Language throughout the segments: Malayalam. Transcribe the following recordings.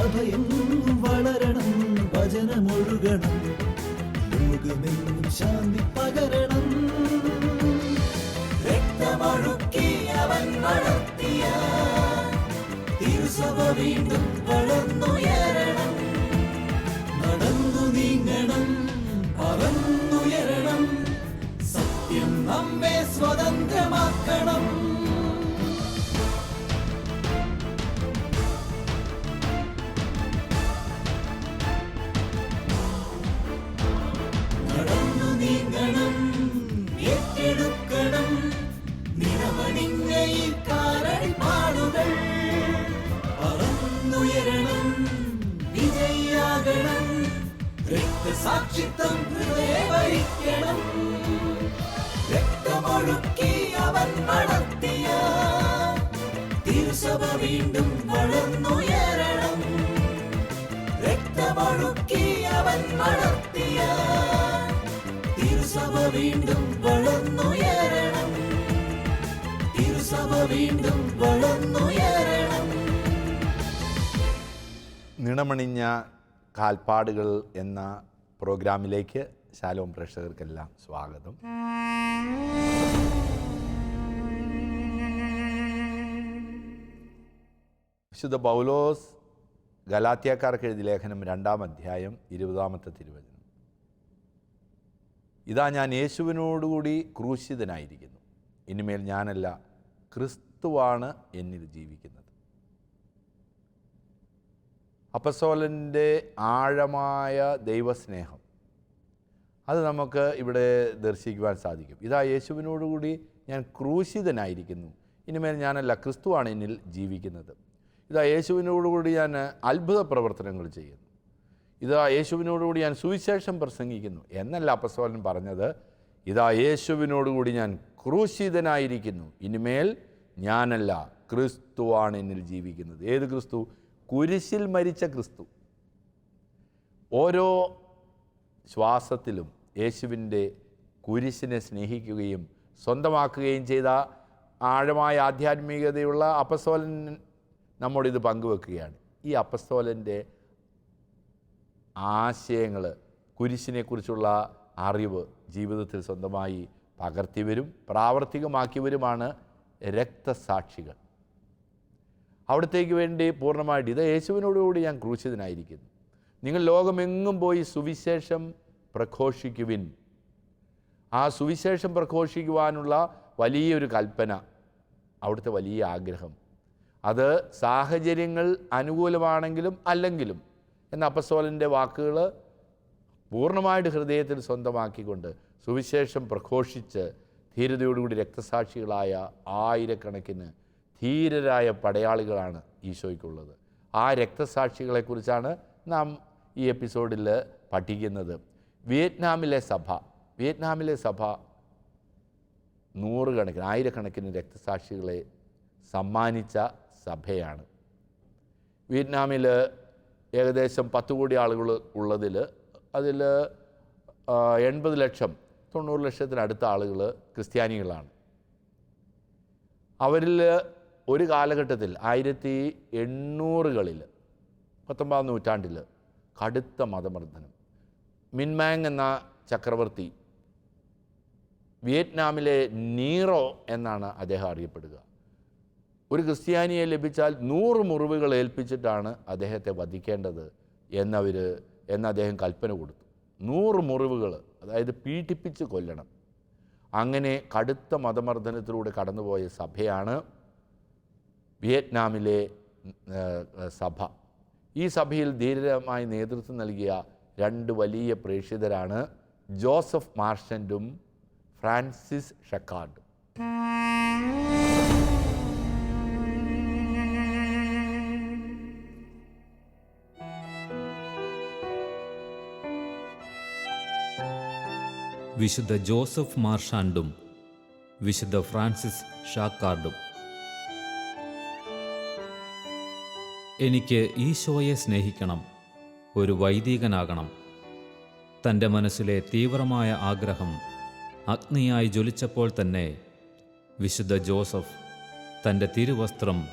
സഭയെന്നും വളരണം വചനമൊഴുകണം ലോകമെങ്ങും ശാന്തി പകരണം. രക്തമൊഴുക്കി അവൻ വളർത്തിയ തിരുസഭ വീണ്ടും വളർന്നുയരണം. നടന്നു നീങ്ങണം പറന്നുയരണം സത്യം നമ്മെ സ്വതന്ത്രമാക്കണം. രക്തസാക്ഷിത്വം ഹൃദയവരിക്കണം. രക്തമൊഴുക്കി അവൻ വളർത്തിയ തിരുസഭ വീണ്ടും വളർന്നുയരണം. രക്തമൊഴുക്കി അവൻ വളർത്തിയ തിരുസഭ വീണ്ടും വളർന്നുയരണം. തിരുസഭ വീണ്ടും വളർന്നുയരണം. നിണമണിഞ്ഞ കാൽപ്പാടുകൾ എന്ന പ്രോഗ്രാമിലേക്ക് ശാലോം പ്രേക്ഷകർക്കെല്ലാം സ്വാഗതം. വിശുദ്ധ പൗലോസ് ഗലാത്തിയക്കാർക്ക് എഴുതിയ ലേഖനം രണ്ടാം അധ്യായം ഇരുപതാമത്തെ തിരുവചനം. ഇതാ ഞാൻ യേശുവിനോടുകൂടി ക്രൂശിതനായിരിക്കുന്നു. ഇനിമേൽ ഞാനല്ല ക്രിസ്തുവാണ് എന്നിൽ ജീവിക്കുന്നത്. അപ്പസോലന്റെ ആഴമായ ദൈവസ്നേഹം. അത് നമുക്ക് ഇവിടെ ദർശിക്കുവാൻ സാധിക്കും. ഇതാ യേശുവിനോടുകൂടി ഞാൻ ക്രൂശിതനായിരിക്കുന്നു. ഇനിമേൽ ഞാനല്ല ക്രിസ്തുവാണ് എന്നിൽ ജീവിക്കുന്നത്. ഇതാ യേശുവിനോടുകൂടി ഞാൻ അത്ഭുത പ്രവർത്തനങ്ങൾ ചെയ്യുന്നു. ഇതാ യേശുവിനോടുകൂടി ഞാൻ സുവിശേഷം പ്രസംഗിക്കുന്നു. എന്നല്ല അപ്പസോലൻ പറഞ്ഞത്. ഇതാ യേശുവിനോടുകൂടി ഞാൻ ക്രൂശിതനായിരിക്കുന്നു. ഇനിമേൽ ഞാനല്ല ക്രിസ്തുവാണ് എന്നിൽ ജീവിക്കുന്നത്. ഏത് ക്രിസ്തു? കുരിശിൽ മരിച്ച ക്രിസ്തു. ഓരോ ശ്വാസത്തിലും യേശുവിന്റെ കുരിശിനെ സ്നേഹിക്കുകയും സ്വന്തമാക്കുകയും ചെയ്ത ആഴമായ ആധ്യാത്മികതയുള്ള അപ്പസ്തോലൻ നമ്മോടിത് പങ്കുവെക്കുകയാണ്. ഈ അപ്പസ്തോലന്റെ ആശയങ്ങൾ കുരിശിനെക്കുറിച്ചുള്ള അറിവ് ജീവിതത്തിൽ സ്വന്തമായി പകർത്തിവരും പ്രാവർത്തികമാക്കിയവരുമാണ് രക്തസാക്ഷികൾ. അവിടത്തേക്ക് വേണ്ടി പൂർണമായിട്ട് ഇത് യേശുവിനോടുകൂടി ഞാൻ ക്രൂശിതനായിരിക്കുന്നു. നിങ്ങൾ ലോകമെങ്ങും പോയി സുവിശേഷം പ്രഘോഷിക്കുവിൻ. ആ സുവിശേഷം പ്രഘോഷിക്കുവാനുള്ള വലിയൊരു കൽപ്പന അവിടുത്തെ വലിയ ആഗ്രഹം. അത് സാഹചര്യങ്ങൾ അനുകൂലമാണെങ്കിലും അല്ലെങ്കിലും എന്ന അപ്പസ്തോലന്റെ വാക്കുകൾ പൂർണമായിട്ട് ഹൃദയത്തിൽ സ്വന്തമാക്കിക്കൊണ്ട് സുവിശേഷം പ്രഘോഷിച്ച് ധീരതയോടുകൂടി രക്തസാക്ഷികളായ ആയിരക്കണക്കിന് ധീരരായ പടയാളികളാണ് ഈശോയ്ക്കുള്ളത്. ആ രക്തസാക്ഷികളെക്കുറിച്ചാണ് നാം ഈ എപ്പിസോഡിൽ പഠിക്കുന്നത്. വിയറ്റ്നാമിലെ സഭ വിയറ്റ്നാമിലെ സഭ നൂറുകണക്കിന് ആയിരക്കണക്കിന് രക്തസാക്ഷികളെ സമ്മാനിച്ച സഭയാണ്. വിയറ്റ്നാമിൽ ഏകദേശം പത്ത് കോടി ആളുകൾ ഉള്ളതിൽ അതിൽ എൺപത് ലക്ഷം തൊണ്ണൂറ് ലക്ഷത്തിനടുത്ത ആളുകൾ ക്രിസ്ത്യാനികളാണ്. അവരിൽ ഒരു കാലഘട്ടത്തിൽ ആയിരത്തി എണ്ണൂറുകളിൽ പത്തൊമ്പതാം നൂറ്റാണ്ടിൽ കടുത്ത മതമർദ്ദനം. മിൻമാങ് എന്ന ചക്രവർത്തി വിയറ്റ്നാമിലെ നീറോ എന്നാണ് അദ്ദേഹം അറിയപ്പെടുക. ഒരു ക്രിസ്ത്യാനിയെ ലഭിച്ചാൽ നൂറ് മുറിവുകൾ ഏൽപ്പിച്ചിട്ടാണ് അദ്ദേഹത്തെ വധിക്കേണ്ടത് എന്നവർ എന്ന് അദ്ദേഹം കൽപ്പന കൊടുത്തു. നൂറ് മുറിവുകൾ അതായത് പീഡിപ്പിച്ച് കൊല്ലണം. അങ്ങനെ കടുത്ത മതമർദ്ദനത്തിലൂടെ കടന്നുപോയ സഭയാണ് വിയറ്റ്നാമിലെ സഭ. ഈ സഭയിൽ ധീരമായി നേതൃത്വം നൽകിയ രണ്ട് വലിയ പ്രേക്ഷിതരാണ് ജോസഫ് മാർഷന്റും ഫ്രാൻസിസ് ഷക്കാർഡും. വിശുദ്ധ ജോസഫ് മാർഷാണ്ടും വിശുദ്ധ ഫ്രാൻസിസ് ഷാക്കാർഡും. എനിക്ക് ഈശോയെ സ്നേഹിക്കണം ഒരു വൈദികനാകണം. തന്റെ മനസ്സിലെ തീവ്രമായ ആഗ്രഹം അഗ്നിയായി ജ്വലിച്ചപ്പോൾ തന്നെ വിശുദ്ധ ജോസഫ് തന്റെ തിരുവസ്ത്രം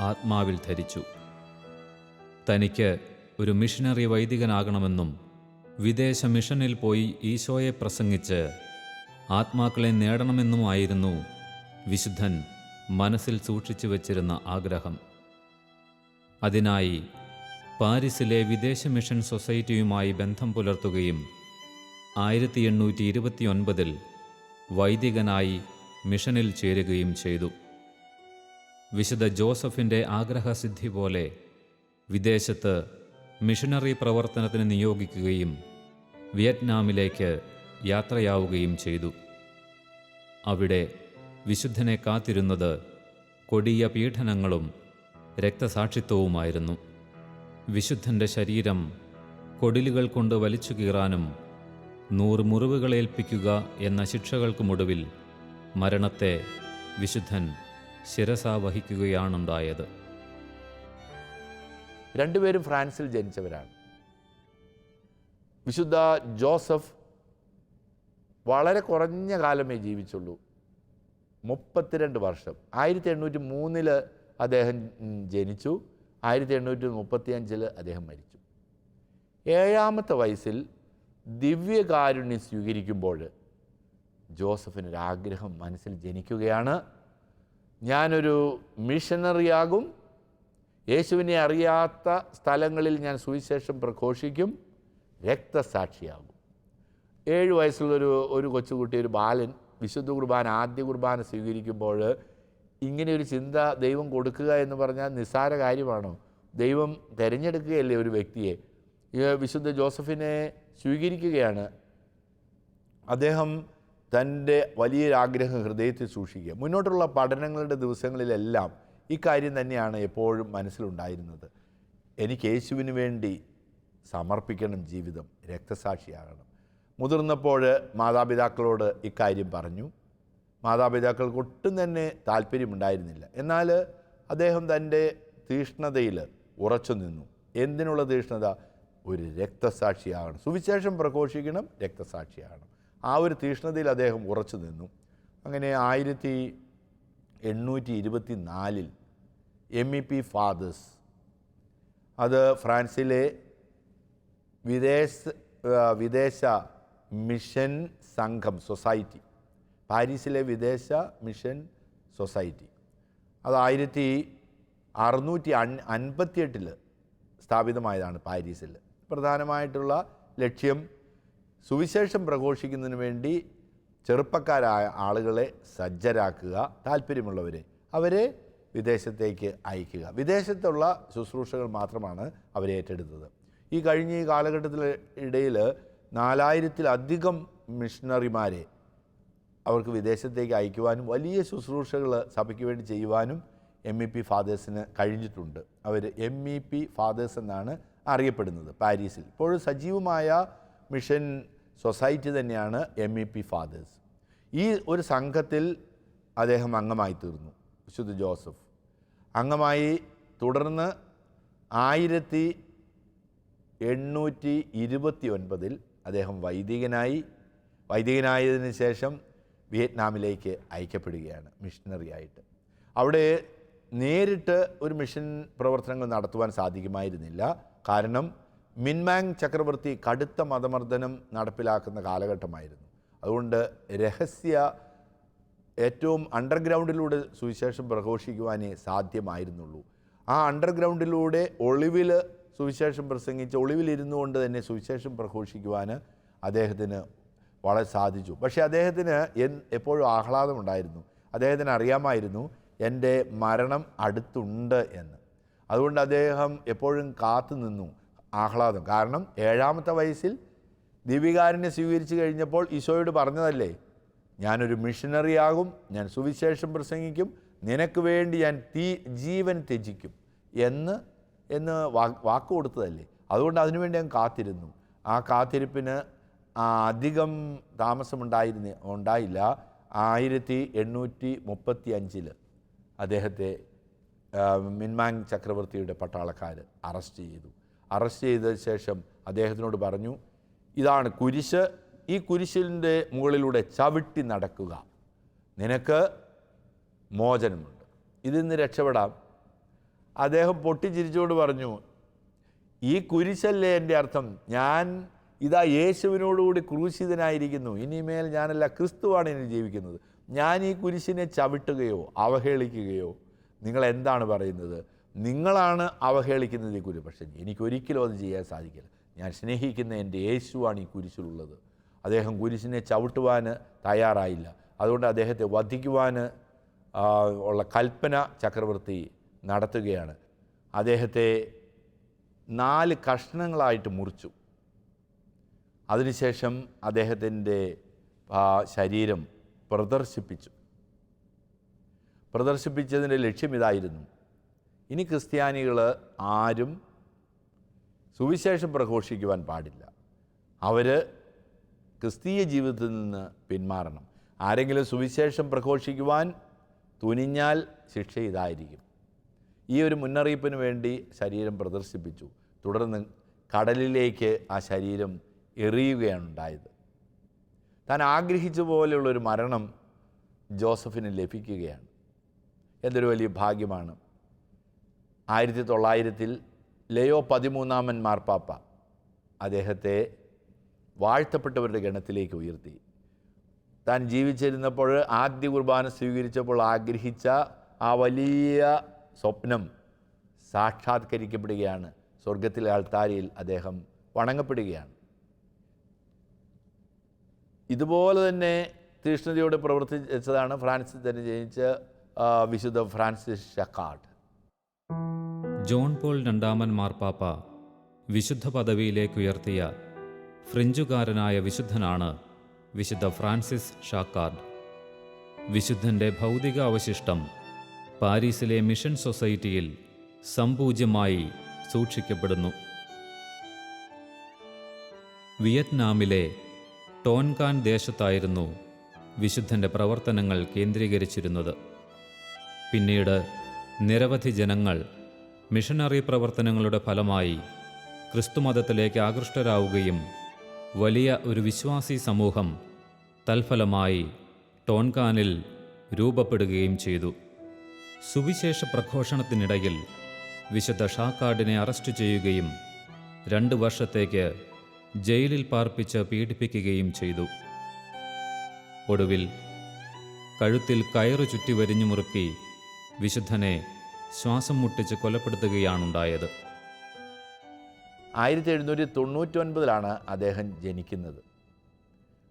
ആത്മാവിൽ ധരിച്ചു. തനിക്ക് ഒരു മിഷനറി വൈദികനാകണമെന്നും വിദേശ മിഷനിൽ പോയി ഈശോയെ പ്രസംഗിച്ച് ആത്മാക്കളെ നേടണമെന്നുമായിരുന്നു വിശുദ്ധൻ മനസ്സിൽ സൂക്ഷിച്ചു വച്ചിരുന്ന ആഗ്രഹം. അതിനായി പാരീസിലെ വിദേശ മിഷൻ സൊസൈറ്റിയുമായി ബന്ധം പുലർത്തുകയും ആയിരത്തി എണ്ണൂറ്റി ഇരുപത്തിയൊൻപതിൽ വൈദികനായി മിഷനിൽ ചേരുകയും ചെയ്തു. വിശുദ്ധ ജോസഫിന്റെ ആഗ്രഹസിദ്ധി പോലെ വിദേശത്ത് മിഷണറി പ്രവർത്തനത്തിന് നിയോഗിക്കുകയും വിയറ്റ്നാമിലേക്ക് യാത്രയാവുകയും ചെയ്തു. അവിടെ വിശുദ്ധനെ കാത്തിരുന്നത് കൊടിയ പീഡനങ്ങളും രക്തസാക്ഷിത്വവുമായിരുന്നു. വിശുദ്ധന്റെ ശരീരം കൊടിലുകൾ കൊണ്ട് വലിച്ചു കീറാനും നൂറ് മുറിവുകളേൽപ്പിക്കുക എന്ന ശിക്ഷകൾക്കുമൊടുവിൽ മരണത്തെ വിശുദ്ധൻ ശിരസാ വഹിക്കുകയാണുണ്ടായത്. രണ്ടുപേരും ഫ്രാൻസിൽ ജനിച്ചവരാണ്. വിശുദ്ധ ജോസഫ് വളരെ കുറഞ്ഞ കാലമേ ജീവിച്ചുള്ളൂ. മുപ്പത്തിരണ്ട് വർഷം. ആയിരത്തി എണ്ണൂറ്റി മൂന്നിൽ അദ്ദേഹം ജനിച്ചു. ആയിരത്തി എണ്ണൂറ്റി മുപ്പത്തി അഞ്ചിൽ അദ്ദേഹം മരിച്ചു. ഏഴാമത്തെ വയസ്സിൽ ദിവ്യകാരുണ്യം സ്വീകരിക്കുമ്പോൾ ജോസഫിനൊരാഗ്രഹം മനസ്സിൽ ജനിക്കുകയാണ്. ഞാനൊരു മിഷനറിയാകും. യേശുവിനെ അറിയാത്ത സ്ഥലങ്ങളിൽ ഞാൻ സുവിശേഷം പ്രഘോഷിക്കും. രക്തസാക്ഷിയാകും. ഏഴ് വയസ്സുള്ളൊരു ഒരു കൊച്ചുകുട്ടി ഒരു ബാലൻ വിശുദ്ധ കുർബാന ആദ്യ കുർബാന സ്വീകരിക്കുമ്പോൾ ഇങ്ങനെ ഒരു ചിന്ത ദൈവം കൊടുക്കുക എന്ന് പറഞ്ഞാൽ നിസ്സാര കാര്യമാണോ? ദൈവം തിരഞ്ഞെടുക്കുകയല്ലേ ഒരു വ്യക്തിയെ? വിശുദ്ധ ജോസഫിനെ സ്വീകരിക്കുകയാണ്. അദ്ദേഹം തന്റെ വലിയൊരാഗ്രഹം ഹൃദയത്തിൽ സൂക്ഷിക്കുക. മുന്നോട്ടുള്ള പഠനങ്ങളുടെ ദിവസങ്ങളിലെല്ലാം ഇക്കാര്യം തന്നെയാണ് എപ്പോഴും മനസ്സിലുണ്ടായിരുന്നത്. എനിക്ക് യേശുവിന് വേണ്ടി സമർപ്പിക്കണം ജീവിതം രക്തസാക്ഷിയാകണം. മുതിർന്നപ്പോൾ മാതാപിതാക്കളോട് ഇക്കാര്യം പറഞ്ഞു. മാതാപിതാക്കൾക്ക് ഒട്ടും തന്നെ താല്പര്യമുണ്ടായിരുന്നില്ല. എന്നാൽ അദ്ദേഹം തന്റെ തീഷ്ണതയിൽ ഉറച്ചു നിന്നു. എന്തിനുള്ള തീഷ്ണത? ഒരു രക്തസാക്ഷിയാകണം സുവിശേഷം പ്രഘോഷിക്കണം രക്തസാക്ഷിയാകണം ആ ഒരു തീഷ്ണതയിൽ അദ്ദേഹം ഉറച്ചു നിന്നു. അങ്ങനെ ആയിരത്തി എണ്ണൂറ്റി ഇരുപത്തി നാലിൽ എം ഇ പി ഫാദേഴ്സ് അത് ഫ്രാൻസിലെ വിദേശ വിദേശ മിഷൻ സംഘം സൊസൈറ്റി പാരീസിലെ വിദേശ മിഷൻ സൊസൈറ്റി. അത് ആയിരത്തി അറുന്നൂറ്റി അൻ അൻപത്തിയെട്ടിൽ സ്ഥാപിതമായതാണ് പാരീസിൽ. പ്രധാനമായിട്ടുള്ള ലക്ഷ്യം സുവിശേഷം പ്രഘോഷിക്കുന്നതിന് വേണ്ടി ചെറുപ്പക്കാരായ ആളുകളെ സജ്ജരാക്കുക താല്പര്യമുള്ളവരെ അവരെ വിദേശത്തേക്ക് അയക്കുക. വിദേശത്തുള്ള ശുശ്രൂഷകൾ മാത്രമാണ് അവരെ ഏറ്റെടുത്തത്. ഈ കഴിഞ്ഞ ഈ കാലഘട്ടത്തിൽ ഇടയിൽ നാലായിരത്തിലധികം മിഷണറിമാരെ അവർക്ക് വിദേശത്തേക്ക് അയക്കുവാനും വലിയ ശുശ്രൂഷകൾ സഭയ്ക്ക് വേണ്ടി ചെയ്യുവാനും എം ഇ പി ഫാദേഴ്സിന് കഴിഞ്ഞിട്ടുണ്ട്. അവർ എം ഇ പി ഫാദേഴ്സ് എന്നാണ് അറിയപ്പെടുന്നത് പാരീസിൽ. ഇപ്പോഴും സജീവമായ മിഷൻ സൊസൈറ്റി തന്നെയാണ് എം ഇ പി ഫാദേഴ്സ് ഈ ഒരു സംഘത്തിൽ അദ്ദേഹം അംഗമായി തീർന്നു വിശുദ്ധ ജോസഫ്. അംഗമായി തുടർന്ന് ആയിരത്തി എണ്ണൂറ്റി ഇരുപത്തി ഒൻപതിൽ അദ്ദേഹം വൈദികനായി വൈദികനായതിനു ശേഷം വിയറ്റ്നാമിലേക്ക് അയക്കപ്പെടുകയാണ് മിഷണറി ആയിട്ട് അവിടെ നേരിട്ട് ഒരു മിഷൻ പ്രവർത്തനങ്ങൾ നടത്തുവാൻ സാധിക്കുമായിരുന്നില്ല. കാരണം മിൻമാങ് ചക്രവർത്തി കടുത്ത മതമർദ്ദനം നടപ്പിലാക്കുന്ന കാലഘട്ടമായിരുന്നു. അതുകൊണ്ട് രഹസ്യ ഏറ്റവും അണ്ടർഗ്രൗണ്ടിലൂടെ സുവിശേഷം പ്രഘോഷിക്കുവാനേ സാധ്യമായിരുന്നുള്ളൂ. ആ അണ്ടർഗ്രൗണ്ടിലൂടെ ഒളിവിൽ സുവിശേഷം പ്രസംഗിച്ച് ഒളിവിലിരുന്നു കൊണ്ട് തന്നെ സുവിശേഷം പ്രഘോഷിക്കുവാൻ അദ്ദേഹത്തിന് വളരെ സാധിച്ചു. പക്ഷേ അദ്ദേഹത്തിന് എൻ എപ്പോഴും ആഹ്ലാദമുണ്ടായിരുന്നു. അദ്ദേഹത്തിന് അറിയാമായിരുന്നു എന്റെ മരണം അടുത്തുണ്ട് എന്ന്. അതുകൊണ്ട് അദ്ദേഹം എപ്പോഴും കാത്തു നിന്നു ആഹ്ലാദം. കാരണം ഏഴാമത്തെ വയസ്സിൽ ദീപികാരനെ സ്വീകരിച്ചു കഴിഞ്ഞപ്പോൾ ഈശോയോട് പറഞ്ഞതല്ലേ ഞാനൊരു മിഷനറി ആകും ഞാൻ സുവിശേഷം പ്രസംഗിക്കും നിനക്ക് വേണ്ടി ഞാൻ തീ ജീവൻ ത്യജിക്കും എന്ന് എന്ന് വാക്ക് കൊടുത്തതല്ലേ അതുകൊണ്ട് അതിനുവേണ്ടി ഞാൻ കാത്തിരുന്നു. ആ കാത്തിരിപ്പിന് അധികം താമസമുണ്ടായിരുന്ന ഉണ്ടായില്ല. ആയിരത്തി എണ്ണൂറ്റി മുപ്പത്തി അഞ്ചിൽ അദ്ദേഹത്തെ മിൻമാങ് ചക്രവർത്തിയുടെ പട്ടാളക്കാർ അറസ്റ്റ് ചെയ്തു. അറസ്റ്റ് ചെയ്ത ശേഷം അദ്ദേഹത്തിനോട് പറഞ്ഞു ഇതാണ് കുരിശ്. ഈ കുരിശിന്റെ മുകളിലൂടെ ചവിട്ടി നടക്കുക. നിനക്ക് മോചനമുണ്ട്. ഇതിൽ നിന്ന് രക്ഷപ്പെടാം. അദ്ദേഹം പൊട്ടിച്ചിരിച്ചുകൊണ്ട് പറഞ്ഞു ഈ കുരിശല്ലേ എന്റെ അർത്ഥം? ഞാൻ ഇതാ യേശുവിനോടുകൂടി ക്രൂശിതനായിരിക്കുന്നു. ഇനിമേൽ ഞാനല്ല ക്രിസ്തുവാണ് ഇനി ജീവിക്കുന്നത്. ഞാൻ ഈ കുരിശിനെ ചവിട്ടുകയോ അവഹേളിക്കുകയോ നിങ്ങൾ എന്താണ് പറയുന്നത്? നിങ്ങളാണ് അവഹേളിക്കുന്നത് ഈ കുരു. പക്ഷേ എനിക്കൊരിക്കലും അത് ചെയ്യാൻ സാധിക്കില്ല. ഞാൻ സ്നേഹിക്കുന്ന എന്റെ യേശുവാണ് ഈ കുരിശിലുള്ളത്. അദ്ദേഹം കുരിശിനെ ചവിട്ടുവാൻ തയ്യാറായില്ല. അതുകൊണ്ട് അദ്ദേഹത്തെ വധിക്കുവാൻ ഉള്ള കൽപ്പന ചക്രവർത്തി നടത്തുകയാണ്. അദ്ദേഹത്തെ നാല് കഷ്ണങ്ങളായിട്ട് മുറിച്ചു. അതിനുശേഷം അദ്ദേഹത്തിന്റെ ശരീരം പ്രദർശിപ്പിച്ചു. പ്രദർശിപ്പിച്ചതിന്റെ ലക്ഷ്യം ഇതായിരുന്നു. ഇനി ക്രിസ്ത്യാനികൾ ആരും സുവിശേഷം പ്രഘോഷിക്കുവാൻ പാടില്ല. അവർ ക്രിസ്തീയ ജീവിതത്തിൽ നിന്ന് പിന്മാറണം. ആരെങ്കിലും സുവിശേഷം പ്രഘോഷിക്കുവാൻ തുനിഞ്ഞാൽ ശിക്ഷ ഇതായിരിക്കും. ഈ ഒരു മുന്നറിയിപ്പിന് വേണ്ടി ശരീരം പ്രദർശിപ്പിച്ചു. തുടർന്ന് കടലിലേക്ക് ആ ശരീരം എറിയുകയാണ് ഉണ്ടായത് താൻ ആഗ്രഹിച്ച പോലെയുള്ളൊരു മരണം ജോസഫിന് ലഭിക്കുകയാണ്. എന്തൊരു വലിയ ഭാഗ്യമാണ്. ആയിരത്തി തൊള്ളായിരത്തിൽ ലയോ പതിമൂന്നാമൻ മാർപ്പാപ്പ അദ്ദേഹത്തെ വാഴ്ത്തപ്പെട്ടവരുടെ ഗണത്തിലേക്ക് ഉയർത്തി. താൻ ജീവിച്ചിരുന്നപ്പോൾ ആദ്യ കുർബാന സ്വീകരിച്ചപ്പോൾ ആഗ്രഹിച്ച ആ വലിയ സ്വപ്നം സാക്ഷാത്കരിക്കപ്പെടുകയാണ്. സ്വർഗത്തിലെ ആൾത്താരിയിൽ അദ്ദേഹം വണങ്ങപ്പെടുകയാണ്. ഇതുപോലെ തന്നെ തീഷ്ണതയോടെ പ്രവർത്തിച്ചതാണ് ഫ്രാൻസിൽ തന്നെ ജനിച്ച വിശുദ്ധ ഫ്രാൻസിസ് ഷക്കാർഡ്. ജോൺ പോൾ രണ്ടാമൻ മാർപ്പാപ്പ വിശുദ്ധ പദവിയിലേക്ക് ഉയർത്തിയ ഫ്രഞ്ചുകാരനായ വിശുദ്ധനാണ് വിശുദ്ധ ഫ്രാൻസിസ് ഷാക്കാർഡ്. വിശുദ്ധന്റെ ഭൗതിക അവശിഷ്ടം പാരീസിലെ മിഷൻ സൊസൈറ്റിയിൽ സംപൂജ്യമായി സൂക്ഷിക്കപ്പെടുന്നു. വിയറ്റ്നാമിലെ ടോൻകാൻ ദേശത്തായിരുന്നു വിശുദ്ധന്റെ പ്രവർത്തനങ്ങൾ കേന്ദ്രീകരിച്ചിരുന്നത്. പിന്നീട് നിരവധി ജനങ്ങൾ മിഷനറി പ്രവർത്തനങ്ങളുടെ ഫലമായി ക്രിസ്തുമതത്തിലേക്ക് ആകൃഷ്ടരാവുകയും വലിയ ഒരു വിശ്വാസി സമൂഹം തൽഫലമായി ടോൺകാനിൽ രൂപപ്പെടുകയും ചെയ്തു. സുവിശേഷ പ്രഘോഷണത്തിനിടയിൽ വിശുദ്ധ ഷാക്കാർഡിനെ അറസ്റ്റ് ചെയ്യുകയും രണ്ട് വർഷത്തേക്ക് ജയിലിൽ പാർപ്പിച്ച് പീഡിപ്പിക്കുകയും ചെയ്തു. ഒടുവിൽ കഴുത്തിൽ കയറ് ചുറ്റി വരിഞ്ഞു മുറുക്കി വിശുദ്ധനെ ശ്വാസം മുട്ടിച്ച് കൊലപ്പെടുത്തുകയാണുണ്ടായത്. ആയിരത്തി എഴുന്നൂറ്റി തൊണ്ണൂറ്റി ഒൻപതിലാണ് അദ്ദേഹം ജനിക്കുന്നത്.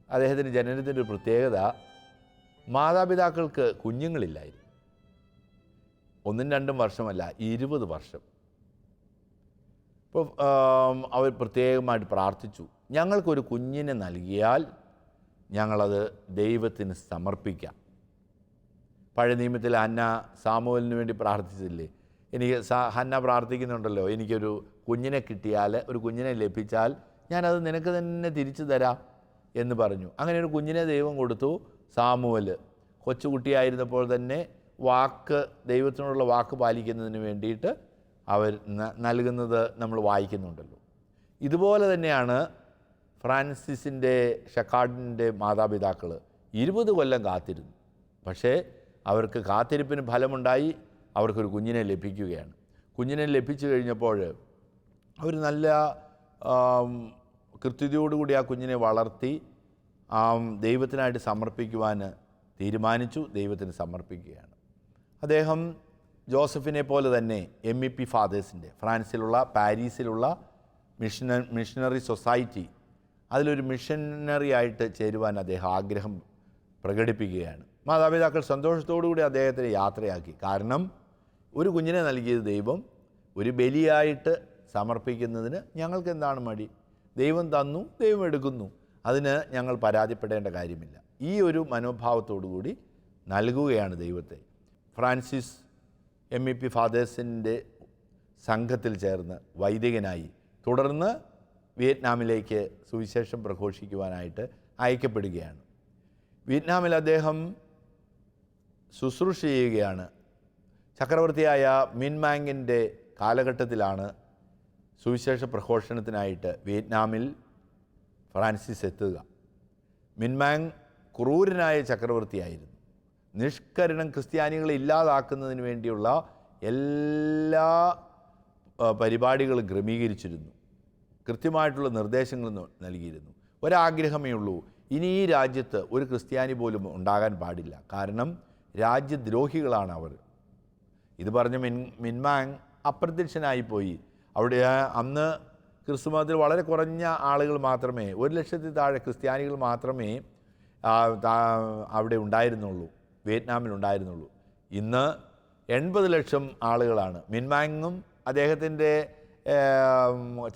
അദ്ദേഹത്തിന്റെ ജനനത്തിന്റെ ഒരു പ്രത്യേകത മാതാപിതാക്കൾക്ക് കുഞ്ഞുങ്ങളില്ലായിരുന്നു. ഒന്നും രണ്ടും വർഷമല്ല ഇരുപത് വർഷം. ഇപ്പോൾ അവർ പ്രത്യേകമായിട്ട് പ്രാർത്ഥിച്ചു. ഞങ്ങൾക്കൊരു കുഞ്ഞിനെ നൽകിയാൽ ഞങ്ങളത് ദൈവത്തിന് സമർപ്പിക്കാം. പഴയ നിയമത്തിൽ ഹന്ന സാമുവലിന് വേണ്ടി പ്രാർത്ഥിച്ചില്ലേ? എനിക്ക് സാ- ഹന്ന പ്രാർത്ഥിക്കുന്നുണ്ടല്ലോ. എനിക്കൊരു കുഞ്ഞിനെ കിട്ടിയാൽ ഒരു കുഞ്ഞിനെ ലഭിച്ചാൽ ഞാനത് നിനക്ക് തന്നെ തിരിച്ചു തരാം എന്ന് പറഞ്ഞു. അങ്ങനെ ഒരു കുഞ്ഞിനെ ദൈവം കൊടുത്തു സാമുവൽ കൊച്ചുകുട്ടിയായിരുന്നപ്പോൾ തന്നെ വാക്ക് ദൈവത്തിനോടുള്ള വാക്ക് പാലിക്കുന്നതിന് വേണ്ടിയിട്ട് അവർ നൽകുന്നത് നമ്മൾ വായിക്കുന്നുണ്ടല്ലോ. ഇതുപോലെ തന്നെയാണ് ഫ്രാൻസിസിന്റെ ഷക്കാഡിന്റെ മാതാപിതാക്കൾ ഇരുപത് കൊല്ലം കാത്തിരുന്നു. പക്ഷേ അവർക്ക് കാത്തിരിപ്പിന് ഫലമുണ്ടായി അവർക്കൊരു കുഞ്ഞിനെ ലഭിക്കുകയാണ്. കുഞ്ഞിനെ ലഭിച്ചു കഴിഞ്ഞപ്പോൾ അവർ നല്ല കൃത്യതയോടുകൂടി ആ കുഞ്ഞിനെ വളർത്തി ദൈവത്തിനായിട്ട് സമർപ്പിക്കുവാൻ തീരുമാനിച്ചു ദൈവത്തിന് സമർപ്പിക്കുകയാണ്. അദ്ദേഹം ജോസഫിനെ പോലെ തന്നെ എം ഇ പി ഫാദേഴ്സിന്റെ ഫ്രാൻസിലുള്ള പാരീസിലുള്ള മിഷന മിഷനറി സൊസൈറ്റി അതിലൊരു മിഷനറി ആയിട്ട് ചേരുവാൻ അദ്ദേഹം ആഗ്രഹം പ്രകടിപ്പിക്കുകയാണ്. മാതാപിതാക്കൾ സന്തോഷത്തോടു കൂടി അദ്ദേഹത്തിന് യാത്രയാക്കി. കാരണം ഒരു കുഞ്ഞിനെ നൽകിയത് ദൈവം ഒരു ബലിയായിട്ട് സമർപ്പിക്കുന്നതിന് ഞങ്ങൾക്ക് എന്താണ് മടി? ദൈവം തന്നു ദൈവം എടുക്കുന്നു. അതിന് ഞങ്ങൾ പരാതിപ്പെടേണ്ട കാര്യമില്ല. ഈ ഒരു മനോഭാവത്തോടു കൂടി നൽകുകയാണ് ദൈവത്തെ. ഫ്രാൻസിസ് എം ഇ പി ഫാദേഴ്സിന്റെ സംഘത്തിൽ ചേർന്ന് വൈദികനായി തുടർന്ന് വിയറ്റ്നാമിലേക്ക് സുവിശേഷം പ്രഘോഷിക്കുവാനായിട്ട് അയക്കപ്പെടുകയാണ്. വിയറ്റ്നാമിൽ അദ്ദേഹം ശുശ്രൂഷ ചെയ്യുകയാണ്. ചക്രവർത്തിയായ മിൻമാങ്ങിന്റെ കാലഘട്ടത്തിലാണ് സുവിശേഷ പ്രഘോഷണത്തിനായിട്ട് വിയറ്റ്നാമിൽ ഫ്രാൻസിസ് എത്തുക. മിൻമാങ് ക്രൂരനായ ചക്രവർത്തിയായിരുന്നു. നിഷ്കരണം ക്രിസ്ത്യാനികളെ ഇല്ലാതാക്കുന്നതിന് വേണ്ടിയുള്ള എല്ലാ പരിപാടികളും ക്രമീകരിച്ചിരുന്നു. കൃത്യമായിട്ടുള്ള നിർദ്ദേശങ്ങൾ നൽകിയിരുന്നു. ഒരാഗ്രഹമേ ഉള്ളൂ. ഇനി ഈ രാജ്യത്ത് ഒരു ക്രിസ്ത്യാനി പോലും ഉണ്ടാകാൻ പാടില്ല. കാരണം രാജ്യദ്രോഹികളാണ് അവർ. ഇത് പറഞ്ഞ് മിൻ മിൻമാങ് അപ്രത്യക്ഷനായിപ്പോയി. അവിടെ അന്ന് ക്രിസ്തുമതത്തിൽ വളരെ കുറഞ്ഞ ആളുകൾ മാത്രമേ ഒരു ലക്ഷത്തിൽ താഴെ ക്രിസ്ത്യാനികൾ മാത്രമേ അവിടെ ഉണ്ടായിരുന്നുള്ളൂ. വിയറ്റ്നാമിൽ ഉണ്ടായിരുന്നുള്ളൂ ഇന്ന് എൺപത് ലക്ഷം ആളുകളാണ്. മിൻമാങ്ങും അദ്ദേഹത്തിന്റെ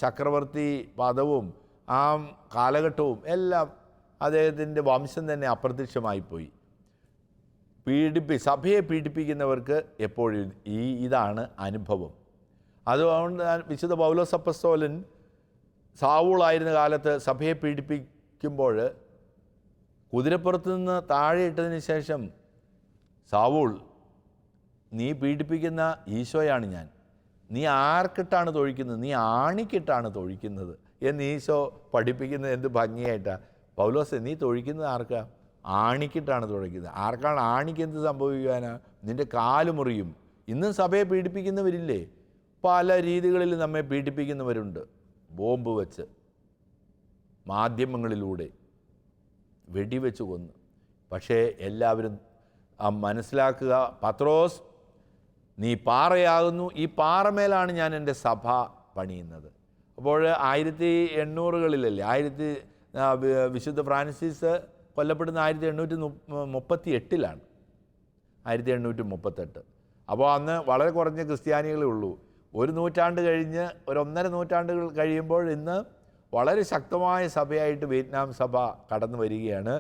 ചക്രവർത്തി പദവും ആ കാലഘട്ടവും എല്ലാം അദ്ദേഹത്തിന്റെ വംശം തന്നെ അപ്രത്യക്ഷമായിപ്പോയി. പീഡിപ്പി സഭയെ പീഡിപ്പിക്കുന്നവർക്ക് എപ്പോഴും ഈ ഇതാണ് അനുഭവം. അതുകൊണ്ട് വിശുദ്ധ പൗലോസപ്പസ്തോലൻ സാവൂളായിരുന്ന കാലത്ത് സഭയെ പീഡിപ്പിക്കുമ്പോൾ കുതിരപ്പുറത്ത് നിന്ന് താഴെ ഇട്ടതിന് ശേഷം സാവൂൾ നീ പീഡിപ്പിക്കുന്ന ഈശോയാണ് ഞാൻ. നീ ആർക്കിട്ടാണ് തൊഴിക്കുന്നത്? നീ ആണിക്കിട്ടാണ് തൊഴിക്കുന്നത്? എന്ന് ഈശോ പഠിപ്പിക്കുന്നത് എന്ത് ഭംഗിയായിട്ടാണ് പൗലോസ് നീ തൊഴിക്കുന്നത് ആർക്കാ? ആണിക്കിട്ടാണ് തൊഴിക്കുന്നത്. ആർക്കാണ് ആണിക്ക് എന്ത് സംഭവിക്കാനാ നിന്റെ കാൽ മുറിയും. ഇന്നും സഭയെ പീഡിപ്പിക്കുന്നവരില്ലേ? പല രീതികളിൽ നമ്മെ പീഡിപ്പിക്കുന്നവരുണ്ട്. ബോംബ് വെച്ച് മാധ്യമങ്ങളിലൂടെ വെടിവെച്ച് കൊന്നു. പക്ഷേ എല്ലാവരും മനസ്സിലാക്കുക പത്രോസ് നീ പാറയാകുന്നു. ഈ പാറമേലാണ് ഞാൻ എന്റെ സഭ പണിയുന്നത്. അപ്പോൾ ആയിരത്തി എണ്ണൂറുകളിലല്ലേ ആയിരത്തി വിശുദ്ധ ഫ്രാൻസിസ് കൊല്ലപ്പെടുന്ന ആയിരത്തി എണ്ണൂറ്റി മുപ്പത്തി എട്ടിലാണ് ആയിരത്തി എണ്ണൂറ്റി മുപ്പത്തെട്ട്. അപ്പോൾ അന്ന് വളരെ കുറഞ്ഞ ക്രിസ്ത്യാനികളേ ഉള്ളൂ. ഒരു നൂറ്റാണ്ട് കഴിഞ്ഞ് ഒരു ഒന്നര നൂറ്റാണ്ടുകൾ കഴിയുമ്പോൾ ഇന്ന് വളരെ ശക്തമായ സഭയായിട്ട് വിയറ്റ്നാം സഭ കടന്നു വരികയാണ്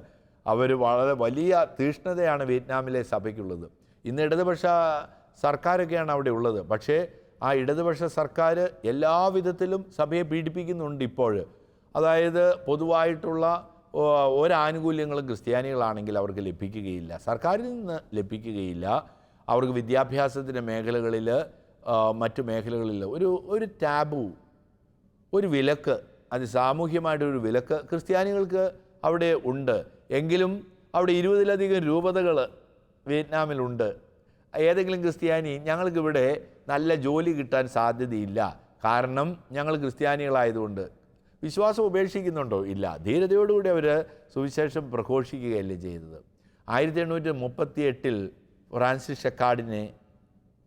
അവർ വളരെ വലിയ തീഷ്ണതയാണ് വിയറ്റ്നാമിലെ സഭയ്ക്കുള്ളത്. ഇന്ന് ഇടതുപക്ഷ സർക്കാരൊക്കെയാണ് അവിടെ ഉള്ളത്. പക്ഷേ ആ ഇടതുപക്ഷ സർക്കാർ എല്ലാവിധത്തിലും സഭയെ പീഡിപ്പിക്കുന്നുണ്ട് ഇപ്പോൾ അതായത് പൊതുവായിട്ടുള്ള ഒരാനുകൂല്യങ്ങളും ക്രിസ്ത്യാനികളാണെങ്കിൽ അവർക്ക് ലഭിക്കുകയില്ല. സർക്കാരിൽ നിന്ന് ലഭിക്കുകയില്ല. അവർക്ക് വിദ്യാഭ്യാസത്തിന്റെ മേഖലകളിൽ മറ്റു മേഖലകളിൽ ഒരു ഒരു ടാബു ഒരു വിലക്ക് അത് സാമൂഹ്യമായിട്ടൊരു വിലക്ക് ക്രിസ്ത്യാനികൾക്ക് അവിടെ ഉണ്ട്. എങ്കിലും അവിടെ ഇരുപതിലധികം രൂപതകൾ വിയറ്റ്നാമിലുണ്ട്. ഏതെങ്കിലും ക്രിസ്ത്യാനി ഞങ്ങൾക്കിവിടെ നല്ല ജോലി കിട്ടാൻ സാധ്യതയില്ല. കാരണം ഞങ്ങൾ ക്രിസ്ത്യാനികളായതുകൊണ്ട്. വിശ്വാസം ഉപേക്ഷിക്കുന്നുണ്ടോ? ഇല്ല. ധീരതയോടുകൂടി അവർ സുവിശേഷം പ്രഘോഷിക്കുകയല്ലേ ചെയ്തത്. ആയിരത്തി എണ്ണൂറ്റി മുപ്പത്തി എട്ടിൽ ഫ്രാൻസിസ് ഷെക്കാർഡിനെ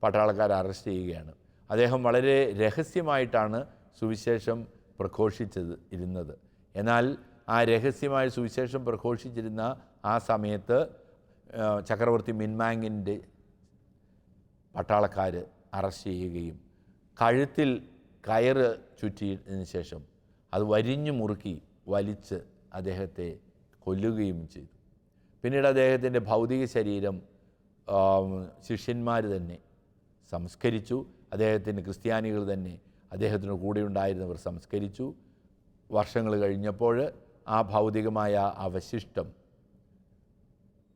പട്ടാളക്കാർ അറസ്റ്റ് ചെയ്യുകയാണ്. അദ്ദേഹം വളരെ രഹസ്യമായിട്ടാണ് സുവിശേഷം പ്രഘോഷിച്ചത് ഇരുന്നത്. എന്നാൽ ആ രഹസ്യമായ സുവിശേഷം പ്രഘോഷിച്ചിരുന്ന ആ സമയത്ത് ചക്രവർത്തി മിൻമാങ്ങിന്റെ പട്ടാളക്കാർ അറസ്റ്റ് ചെയ്യുകയും കഴുത്തിൽ കയറ് ചുറ്റിയതിന് ശേഷം അത് വരിഞ്ഞു മുറുക്കി വലിച്ച് അദ്ദേഹത്തെ കൊല്ലുകയും ചെയ്തു. പിന്നീട് അദ്ദേഹത്തിന്റെ ഭൗതിക ശരീരം ശിഷ്യന്മാർ തന്നെ സംസ്കരിച്ചു. അദ്ദേഹത്തിന് ക്രിസ്ത്യാനികൾ തന്നെ അദ്ദേഹത്തിന് കൂടെ ഉണ്ടായിരുന്നവർ സംസ്കരിച്ചു. വർഷങ്ങൾ കഴിഞ്ഞപ്പോൾ ആ ഭൗതികമായ അവശിഷ്ടം.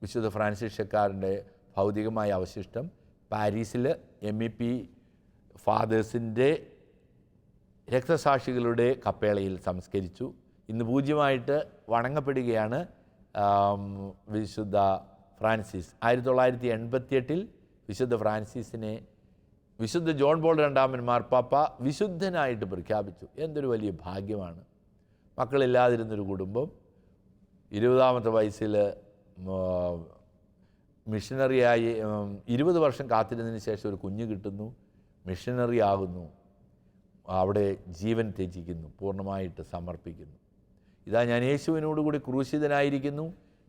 വിശുദ്ധ ഫ്രാൻസിസ് ഷെക്കാറിന്റെ ഭൗതികമായ അവശിഷ്ടം പാരീസിൽ എം ഇ പി ഫാദേഴ്സിന്റെ രക്തസാക്ഷികളുടെ കപ്പേളയിൽ സംസ്കരിച്ചു. ഇന്ന് പൂജ്യമായിട്ട് വണങ്ങപ്പെടുകയാണ് വിശുദ്ധ ഫ്രാൻസിസ്. ആയിരത്തി തൊള്ളായിരത്തി എൺപത്തിയെട്ടിൽ വിശുദ്ധ ഫ്രാൻസിസിനെ വിശുദ്ധ ജോൺ ബോൾ രണ്ടാമൻ മാർപ്പാപ്പ വിശുദ്ധനായിട്ട് പ്രഖ്യാപിച്ചു. എന്തൊരു വലിയ ഭാഗ്യമാണ്. മക്കളില്ലാതിരുന്നൊരു കുടുംബം ഇരുപതാമത്തെ വയസ്സിൽ മിഷനറിയായി ഇരുപത് വർഷം കാത്തിരുന്നതിന് ശേഷം ഒരു കുഞ്ഞ് കിട്ടുന്നു മിഷനറി ആകുന്നു അവിടെ ജീവൻ ത്യജിക്കുന്നു പൂർണമായിട്ട് സമർപ്പിക്കുന്നു. ഇതാ ഞാൻ യേശുവിനോടുകൂടി ക്രൂശിതനായിരിക്കുന്നു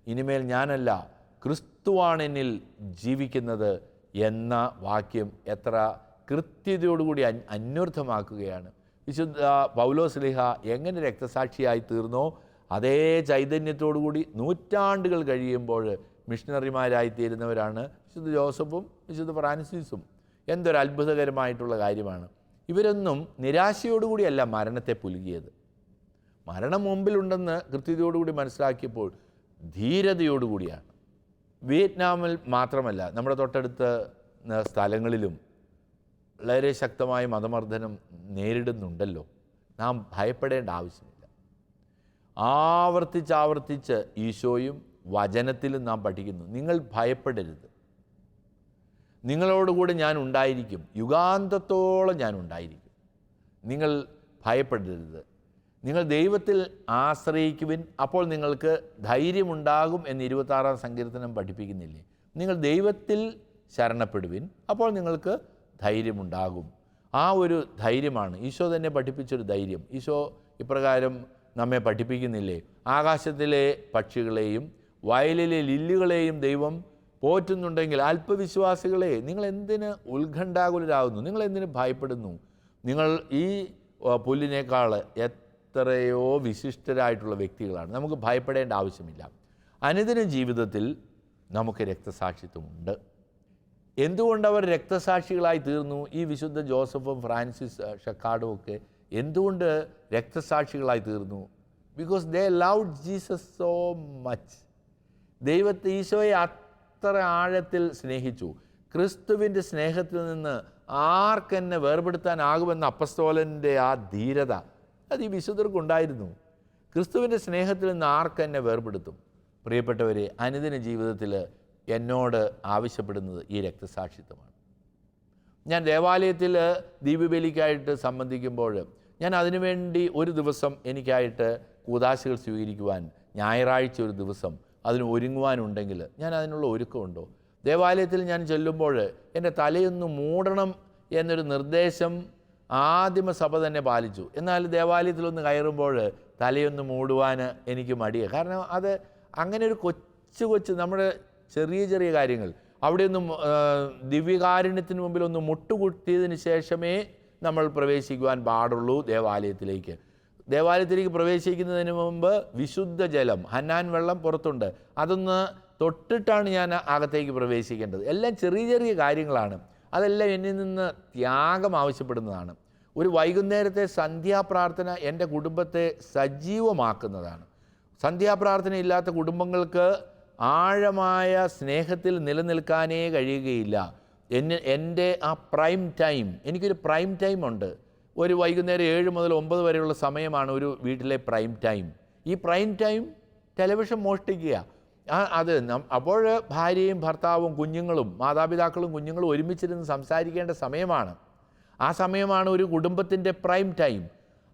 ഇനിമേൽ ഞാനല്ല ക്രിസ്തുവാണ് എന്നിൽ ജീവിക്കുന്നത് എന്ന വാക്യം എത്ര കൃത്യതയോടുകൂടി അന് അന്വർത്ഥമാക്കുകയാണ്. വിശുദ്ധ പൗലോസ്ലിഹ എങ്ങനെ രക്തസാക്ഷിയായി തീർന്നോ അതേ ചൈതന്യത്തോടുകൂടി നൂറ്റാണ്ടുകൾ കഴിയുമ്പോൾ മിഷണറിമാരായി തീരുന്നവരാണ് വിശുദ്ധ ജോസഫും വിശുദ്ധ ഫ്രാൻസിസും. എന്തൊരു അത്ഭുതകരമായിട്ടുള്ള കാര്യമാണ്. ഇവരൊന്നും നിരാശയോടുകൂടിയല്ല മരണത്തെ പുലുകിയത്. മരണം മുമ്പിലുണ്ടെന്ന് കൃത്യതയോടുകൂടി മനസ്സിലാക്കിയപ്പോൾ ധീരതയോടുകൂടിയാണ് വിയറ്റ്നാമിൽ മാത്രമല്ല നമ്മുടെ തൊട്ടടുത്ത സ്ഥലങ്ങളിലും വളരെ ശക്തമായ മതമർദ്ദനം നേരിടുന്നുണ്ടല്ലോ. നാം ഭയപ്പെടേണ്ട ആവശ്യമില്ല. ആവർത്തിച്ചാവർത്തിച്ച് ആവർത്തിച്ച് ഈശോയും വചനത്തിലും നാം പഠിക്കുന്നു. നിങ്ങൾ ഭയപ്പെടരുത്. നിങ്ങളോടുകൂടി ഞാൻ ഉണ്ടായിരിക്കും. യുഗാന്തത്തോളം ഞാൻ ഉണ്ടായിരിക്കും. നിങ്ങൾ ഭയപ്പെടരുത്. നിങ്ങൾ ദൈവത്തിൽ ആശ്രയിക്കുവിൻ. അപ്പോൾ നിങ്ങൾക്ക് ധൈര്യമുണ്ടാകും എന്ന് ഇരുപത്താറാം സങ്കീർത്തനം പഠിപ്പിക്കുന്നില്ലേ? നിങ്ങൾ ദൈവത്തിൽ ശരണപ്പെടുവിൻ. അപ്പോൾ നിങ്ങൾക്ക് ധൈര്യമുണ്ടാകും. ആ ഒരു ധൈര്യമാണ്. ഈശോ തന്നെ പഠിപ്പിച്ചൊരു ധൈര്യം. ഈശോ ഇപ്രകാരം നമ്മെ പഠിപ്പിക്കുന്നില്ലേ? ആകാശത്തിലെ പക്ഷികളെയും വയലിലെ ലില്ലുകളെയും ദൈവം പോറ്റുന്നുണ്ടെങ്കിൽ അല്പവിശ്വാസികളെ നിങ്ങൾ എന്തിന് ഉത്കണ്ഠാകുലരാകുന്നു? നിങ്ങൾ എന്തിന് ഭയപ്പെടുന്നു? നിങ്ങൾ ഈ പുല്ലിനേക്കാൾ എത്രയോ വിശിഷ്ടരായിട്ടുള്ള വ്യക്തികളാണ്. നമുക്ക് ഭയപ്പെടേണ്ട ആവശ്യമില്ല. അനുദിന ജീവിതത്തിൽ നമുക്ക് രക്തസാക്ഷിത്വമുണ്ട്. എന്തുകൊണ്ട് അവർ രക്തസാക്ഷികളായി തീർന്നു? ഈ വിശുദ്ധ ജോസഫും ഫ്രാൻസിസ് ഷക്കാഡും ഒക്കെ എന്തുകൊണ്ട് രക്തസാക്ഷികളായി തീർന്നു? Because they love Jesus so much ദൈവത്തെ ഈശോയെ അത്ര ആഴത്തിൽ സ്നേഹിച്ചു. ക്രിസ്തുവിന്റെ സ്നേഹത്തിൽ നിന്ന് ആർക്കെന്നെ വേർപെടുത്താനാകുമെന്ന അപ്പസ്തോലന്റെ ആ ധീരത അത് ഈ വിശുദ്ധർക്കുണ്ടായിരുന്നു ക്രിസ്തുവിന്റെ സ്നേഹത്തിൽ നിന്ന് ആർക്കെന്നെ വേർപെടുത്തും? പ്രിയപ്പെട്ടവരെ അനുദിന ജീവിതത്തിൽ എന്നോട് ആവശ്യപ്പെടുന്നത് ഈ രക്തസാക്ഷിത്വമാണ്. ഞാൻ ദേവാലയത്തിൽ ദീപബലിക്കായിട്ട് സംബന്ധിക്കുമ്പോൾ ഞാൻ അതിനുവേണ്ടി ഒരു ദിവസം എനിക്കായിട്ട് കൂതാശകൾ സ്വീകരിക്കുവാൻ ഞായറാഴ്ച ഒരു ദിവസം അതിന് ഒരുങ്ങുവാനുണ്ടെങ്കിൽ ഞാൻ അതിനുള്ള ഒരുക്കമുണ്ടോ ദേവാലയത്തിൽ ഞാൻ ചെല്ലുമ്പോൾ എന്റെ തലയൊന്ന് മൂടണം എന്നൊരു നിർദ്ദേശം ആദിമ സഭ തന്നെ പാലിച്ചു. എന്നാൽ ദേവാലയത്തിലൊന്ന് കയറുമ്പോൾ തലയൊന്ന് മൂടുവാൻ എനിക്ക് മടിയാണ് കാരണം അത് അങ്ങനെ ഒരു കൊച്ചു കൊച്ചു നമ്മുടെ ചെറിയ ചെറിയ കാര്യങ്ങൾ. അവിടെയൊന്നും ദിവ്യകാരുണ്യത്തിന് മുമ്പിൽ ഒന്ന് മുട്ടുകുത്തിയതിന് ശേഷമേ നമ്മൾ പ്രവേശിക്കുവാൻ പാടുള്ളൂ ദേവാലയത്തിലേക്ക്. ദേവാലയത്തിലേക്ക് പ്രവേശിക്കുന്നതിന് മുമ്പ് വിശുദ്ധ ജലം ഹന്നാൻ വെള്ളം പുറത്തുണ്ട്. അതൊന്ന് തൊട്ടിട്ടാണ് ഞാൻ അകത്തേക്ക് പ്രവേശിക്കേണ്ടത്. എല്ലാം ചെറിയ ചെറിയ കാര്യങ്ങളാണ്. അതെല്ലാം എന്നിൽ നിന്ന് ത്യാഗം ആവശ്യപ്പെടുന്നതാണ്. ഒരു വൈകുന്നേരത്തെ സന്ധ്യാപ്രാർത്ഥന എന്റെ കുടുംബത്തെ സജീവമാക്കുന്നതാണ്. സന്ധ്യാപ്രാർത്ഥന ഇല്ലാത്ത കുടുംബങ്ങൾക്ക് ആഴമായ സ്നേഹത്തിൽ നിലനിൽക്കാനേ കഴിയുകയില്ല. എന്നെ എന്റെ ആ പ്രൈം ടൈം എനിക്കൊരു പ്രൈം ടൈം ഉണ്ട്. ഒരു വൈകുന്നേരം ഏഴ് മുതൽ ഒമ്പത് വരെയുള്ള സമയമാണ് ഒരു വീട്ടിലെ പ്രൈം ടൈം. ഈ പ്രൈം ടൈം ടെലിവിഷൻ മോഷ്ടിക്കുക. ആ അത് അപ്പോൾ ഭാര്യയും ഭർത്താവും കുഞ്ഞുങ്ങളും മാതാപിതാക്കളും കുഞ്ഞുങ്ങളും ഒരുമിച്ചിരുന്ന് സംസാരിക്കേണ്ട സമയമാണ്. ആ സമയമാണ് ഒരു കുടുംബത്തിന്റെ പ്രൈം ടൈം.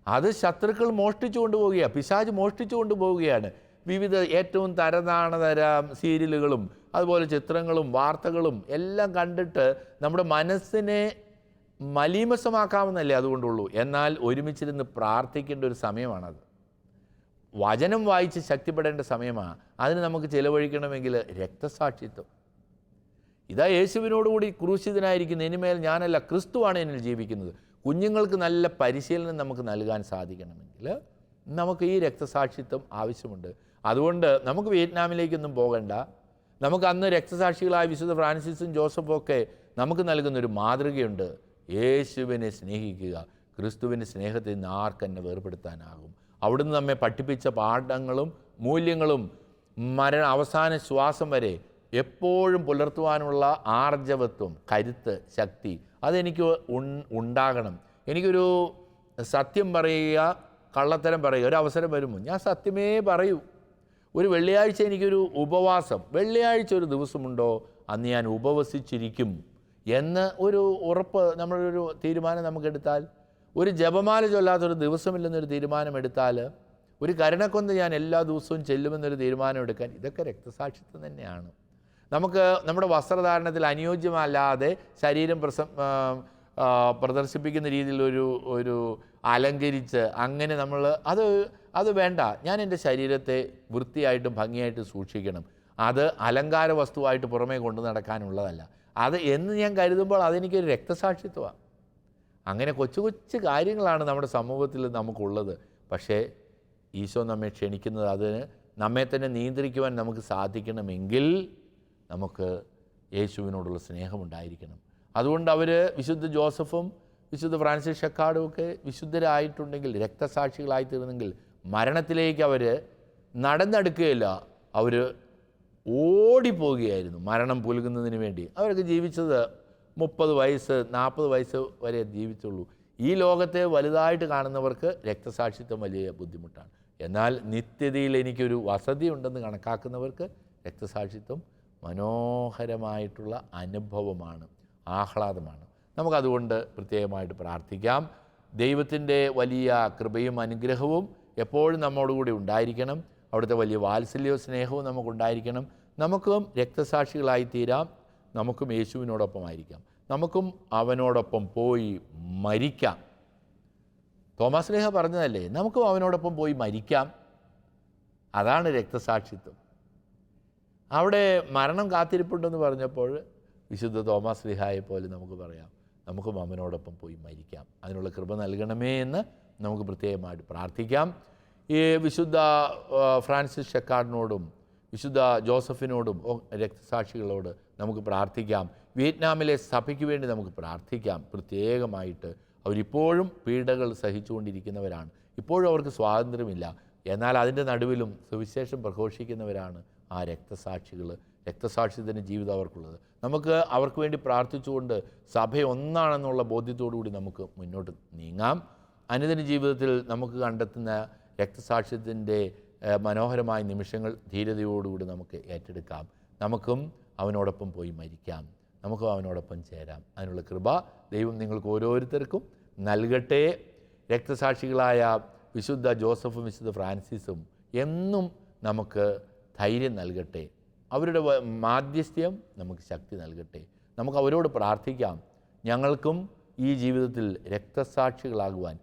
അത് ശത്രുക്കൾ മോഷ്ടിച്ചു കൊണ്ടുപോവുകയാണ് പിശാജ് മോഷ്ടിച്ചു കൊണ്ടുപോവുകയാണ് വിവിധ ഏറ്റവും തരതാണതരം സീരിയലുകളും അതുപോലെ ചിത്രങ്ങളും വാർത്തകളും എല്ലാം കണ്ടിട്ട് നമ്മുടെ മനസ്സിനെ മലീമസമാക്കാമെന്നല്ലേ അതുകൊണ്ടുള്ളൂ. എന്നാൽ ഒരുമിച്ചിരുന്ന് പ്രാർത്ഥിക്കേണ്ട ഒരു സമയമാണത്. വചനം വായിച്ച് ശക്തിപ്പെടേണ്ട സമയമാണ് അതിന് നമുക്ക് ചിലവഴിക്കണമെങ്കിൽ രക്തസാക്ഷിത്വം. ഇതാ യേശുവിനോടുകൂടി ക്രൂശിതനായിരിക്കുന്ന ഇനിമേൽ ഞാനല്ല ക്രിസ്തുവാണ് എന്നിൽ ജീവിക്കുന്നത്. കുഞ്ഞുങ്ങൾക്ക് നല്ല പരിശീലനം നമുക്ക് നൽകാൻ സാധിക്കണമെങ്കിൽ നമുക്ക് ഈ രക്തസാക്ഷിത്വം ആവശ്യമുണ്ട്. അതുകൊണ്ട് നമുക്ക് വിയറ്റ്നാമിലേക്കൊന്നും പോകണ്ട. നമുക്ക് അന്ന് രക്തസാക്ഷികളായ വിശുദ്ധ ഫ്രാൻസിസും ജോസഫും ഒക്കെ നമുക്ക് നൽകുന്നൊരു മാതൃകയുണ്ട്. യേശുവിനെ സ്നേഹിക്കുക. ക്രിസ്തുവിന്റെ സ്നേഹത്തിൽ നിന്ന് ആർക്കെന്നെ വേർപെടുത്താനാകും? അവിടുന്ന് നമ്മെ പഠിപ്പിച്ച പാഠങ്ങളും മൂല്യങ്ങളും മരണ അവസാന ശ്വാസം വരെ എപ്പോഴും പുലർത്തുവാനുള്ള ആർജവത്വം കരുത്ത് ശക്തി അതെനിക്ക് ഉണ്ടാകണം. എനിക്കൊരു സത്യം പറയുക കള്ളത്തരം പറയുക ഒരു അവസരം വരുമ്പോൾ ഞാൻ സത്യമേ പറയൂ. ഒരു വെള്ളിയാഴ്ച എനിക്കൊരു ഉപവാസം. വെള്ളിയാഴ്ച ഒരു ദിവസമുണ്ടോ? അന്ന് ഞാൻ ഉപവസിച്ചിരിക്കും. എന്ന് ഒരു ഉറപ്പ് നമ്മളൊരു തീരുമാനം നമുക്കെടുത്താൽ ഒരു ജപമാല ചൊല്ലാത്തൊരു ദിവസമില്ലെന്നൊരു തീരുമാനം എടുത്താൽ ഒരു കരുണക്കൊന്ത് ഞാൻ എല്ലാ ദിവസവും ചെല്ലുമെന്നൊരു തീരുമാനം എടുക്കാൻ ഇതൊക്കെ രക്തസാക്ഷിത്വം തന്നെയാണ്. നമുക്ക് നമ്മുടെ വസ്ത്രധാരണത്തിൽ അനുയോജ്യമല്ലാതെ ശരീരം പ്രസ പ്രദർശിപ്പിക്കുന്ന രീതിയിലൊരു ഒരു അലങ്കരിച്ച് അങ്ങനെ നമ്മൾ അത് അത് വേണ്ട. ഞാൻ എന്റെ ശരീരത്തെ വൃത്തിയായിട്ടും ഭംഗിയായിട്ടും സൂക്ഷിക്കണം. അത് അലങ്കാര വസ്തുവായിട്ട് പുറമേ കൊണ്ടു നടക്കാനുള്ളതല്ല. അത് എന്ന് ഞാൻ കരുതുമ്പോൾ അതെനിക്കൊരു രക്തസാക്ഷിത്വമാണ്. അങ്ങനെ കൊച്ചു കൊച്ചു കാര്യങ്ങളാണ് നമ്മുടെ സമൂഹത്തിൽ നമുക്കുള്ളത്. പക്ഷേ ഈശോ നമ്മെ ക്ഷണിക്കുന്നത് അതിന് നമ്മെ തന്നെ നിയന്ത്രിക്കുവാൻ നമുക്ക് സാധിക്കണമെങ്കിൽ നമുക്ക് യേശുവിനോടുള്ള സ്നേഹമുണ്ടായിരിക്കണം. അതുകൊണ്ട് അവർ വിശുദ്ധ ജോസഫും വിശുദ്ധ ഫ്രാൻസിസ് ഒക്കെ വിശുദ്ധരായിട്ടുണ്ടെങ്കിൽ രക്തസാക്ഷികളായി തീർന്നെങ്കിൽ മരണത്തിലേക്ക് അവർ നടന്നെടുക്കുകയില്ല അവർ ഓടിപ്പോവുകയായിരുന്നു മരണം പുലുകുന്നതിന് വേണ്ടി. അവരൊക്കെ ജീവിച്ചത് മുപ്പത് വയസ്സ് നാൽപ്പത് വയസ്സ് വരെ ജീവിച്ചുള്ളൂ. ഈ ലോകത്തെ വലുതായിട്ട് കാണുന്നവർക്ക് രക്തസാക്ഷിത്വം വലിയ ബുദ്ധിമുട്ടാണ്. എന്നാൽ നിത്യതയിൽ എനിക്കൊരു വസതി ഉണ്ടെന്ന് കണക്കാക്കുന്നവർക്ക് രക്തസാക്ഷിത്വം മനോഹരമായിട്ടുള്ള അനുഭവമാണ് ആഹ്ലാദമാണ്. നമുക്കതുകൊണ്ട് പ്രത്യേകമായിട്ട് പ്രാർത്ഥിക്കാം. ദൈവത്തിന്റെ വലിയ കൃപയും അനുഗ്രഹവും എപ്പോഴും നമ്മോടുകൂടി ഉണ്ടായിരിക്കണം. അവിടുത്തെ വലിയ വാത്സല്യവും സ്നേഹവും നമുക്കുണ്ടായിരിക്കണം. നമുക്കും രക്തസാക്ഷികളായി തീരാം നമുക്കും യേശുവിനോടൊപ്പമായിരിക്കാം. നമുക്കും അവനോടൊപ്പം പോയി മരിക്കാം. തോമസ് ലേഹ പറഞ്ഞതല്ലേ? നമുക്കും അവനോടൊപ്പം പോയി മരിക്കാം. അതാണ് രക്തസാക്ഷിത്വം. അവിടെ മരണം കാത്തിരിപ്പുണ്ടെന്ന് പറഞ്ഞപ്പോൾ വിശുദ്ധ തോമസ് ലിഹായെ പോലെ നമുക്ക് പറയാം. നമുക്കും അവനോടൊപ്പം പോയി മരിക്കാം. അതിനുള്ള കൃപ നൽകണമേ എന്ന് നമുക്ക് പ്രത്യേകമായിട്ട് പ്രാർത്ഥിക്കാം. ഈ വിശുദ്ധ ഫ്രാൻസിസ് ഷെക്കാർഡിനോടും വിശുദ്ധ ജോസഫിനോടും രക്തസാക്ഷികളോട് നമുക്ക് പ്രാർത്ഥിക്കാം. വിയറ്റ്നാമിലെ സഭയ്ക്ക് വേണ്ടി നമുക്ക് പ്രാർത്ഥിക്കാം. പ്രത്യേകമായിട്ട് അവരിപ്പോഴും പീഡകൾ സഹിച്ചുകൊണ്ടിരിക്കുന്നവരാണ്. ഇപ്പോഴും അവർക്ക് സ്വാതന്ത്ര്യമില്ല. എന്നാൽ അതിന്റെ നടുവിലും സുവിശേഷം പ്രഘോഷിക്കുന്നവരാണ് ആ രക്തസാക്ഷികൾ രക്തസാക്ഷിത്തിന്റെ ജീവിതം അവർക്കുള്ളത്. നമുക്ക് അവർക്ക് വേണ്ടി പ്രാർത്ഥിച്ചുകൊണ്ട് സഭ ഒന്നാണെന്നുള്ള കൂടി നമുക്ക് മുന്നോട്ട് നീങ്ങാം. അനുദിന ജീവിതത്തിൽ നമുക്ക് കണ്ടെത്തുന്ന രക്തസാക്ഷ്യത്തിന്റെ മനോഹരമായ നിമിഷങ്ങൾ ധീരതയോടുകൂടി നമുക്ക് ഏറ്റെടുക്കാം. നമുക്കും അവനോടൊപ്പം പോയി മരിക്കാം. നമുക്കും അവനോടൊപ്പം ചേരാം. അതിനുള്ള കൃപ ദൈവം നിങ്ങൾക്ക് ഓരോരുത്തർക്കും നൽകട്ടെ. രക്തസാക്ഷികളായ വിശുദ്ധ ജോസഫും വിശുദ്ധ ഫ്രാൻസിസും എന്നും നമുക്ക് ധൈര്യം നൽകട്ടെ. അവരുടെ മാധ്യസ്ഥ്യം നമുക്ക് ശക്തി നൽകട്ടെ. നമുക്ക് അവരോട് പ്രാർത്ഥിക്കാം. ഞങ്ങൾക്കും ഈ ജീവിതത്തിൽ രക്തസാക്ഷികളാകുവാൻ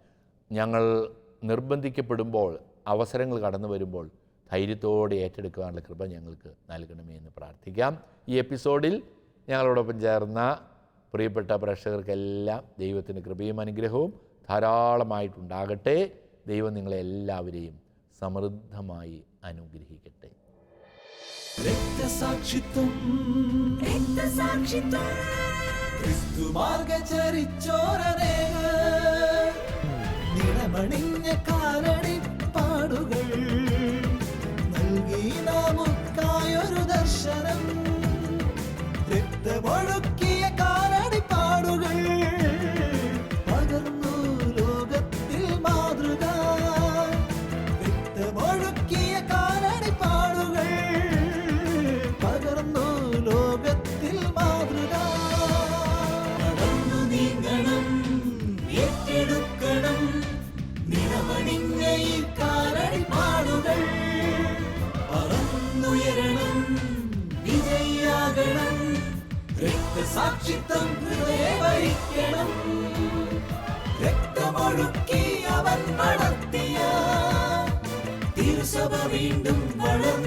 ഞങ്ങൾ നിർബന്ധിക്കപ്പെടുമ്പോൾ അവസരങ്ങൾ കടന്നു വരുമ്പോൾ ധൈര്യത്തോടെ ഏറ്റെടുക്കുവാനുള്ള കൃപ ഞങ്ങൾക്ക് നൽകണമേ എന്ന് പ്രാർത്ഥിക്കാം. ഈ എപ്പിസോഡിൽ ഞങ്ങളോടൊപ്പം ചേർന്ന പ്രിയപ്പെട്ട പ്രേക്ഷകർക്കെല്ലാം ദൈവത്തിന്റെ കൃപയും അനുഗ്രഹവും ധാരാളമായിട്ടുണ്ടാകട്ടെ. ദൈവം നിങ്ങളെ എല്ലാവരെയും സമൃദ്ധമായി അനുഗ്രഹിക്കട്ടെ. രക്തസാക്ഷിത്വം. രക്തസാക്ഷിത്വം. ക്രിസ്തു മാർഗചരിച്ചോരനേക നിറമണിഞ്ഞ കാലടി പാടുകൾ. നൽകി നമുക്കായൊരു ദർശനം. രക്തമൊഴുക്കിയ ഹൃദയവരിക്കണം. രക്തമൊഴുക്കി അവൻ നടത്തിയ തിരുസഭ വീണ്ടും വളർന്നുയ